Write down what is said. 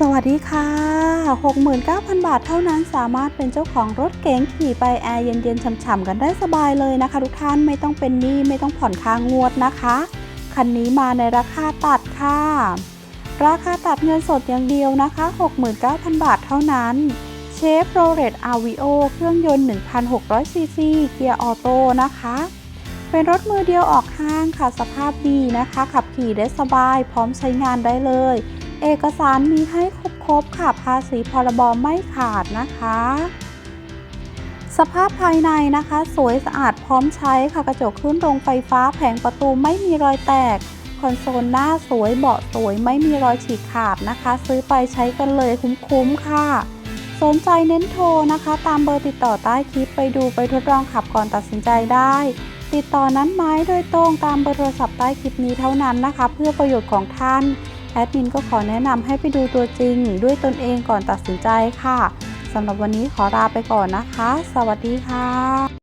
สวัสดีค่ะ 69,000 บาทเท่านั้นสามารถเป็นเจ้าของรถเก๋งขี่ไปแอร์เย็นๆฉ่ำๆกันได้สบายเลยนะคะ ทุกท่านไม่ต้องเป็นหนี้ไม่ต้องผ่อนค่างวดนะคะ คันนี้มาในราคาตัดค่ะ ราคาตัดเงินสดอย่างเดียวนะคะ 69,000 บาทเท่านั้นเชฟโรเลตอาวิโอเครื่องยนต์ 1,600 ซีซีเกียร์ออโต้นะคะเป็นรถมือเดียวออกห้างค่ะสภาพดีนะคะ ขับขี่ได้สบายพร้อมใช้งานได้เลย เอกสารมีให้ครบๆค่ะ ภาษีพรบไม่ขาดนะคะ สภาพภายในนะคะ สวยสะอาดพร้อมใช้ค่ะ กระจกขึ้นโรงไฟฟ้าแผงประตูไม่มีรอยแตก คอนโซลหน้าสวยเบาะสวยไม่มีรอยฉีกขาดนะคะ ซื้อไปใช้กันเลยคุ้มๆค่ะ สนใจเน้นโทรนะคะ ตามเบอร์ติดต่อใต้คลิปไปดูไปทดลองขับก่อนตัดสินใจได้ติดต่อนั้นไม้โดยตรงตามเบอร์โทรศัพท์ใต้คลิปนี้เท่านั้นนะคะ เพื่อประโยชน์ของท่าน แอดมินก็ขอแนะนำให้ไปดูตัวจริง ด้วยตนเองก่อนตัดสินใจค่ะสำหรับวันนี้ขอลาไปก่อนนะคะ สวัสดีค่ะ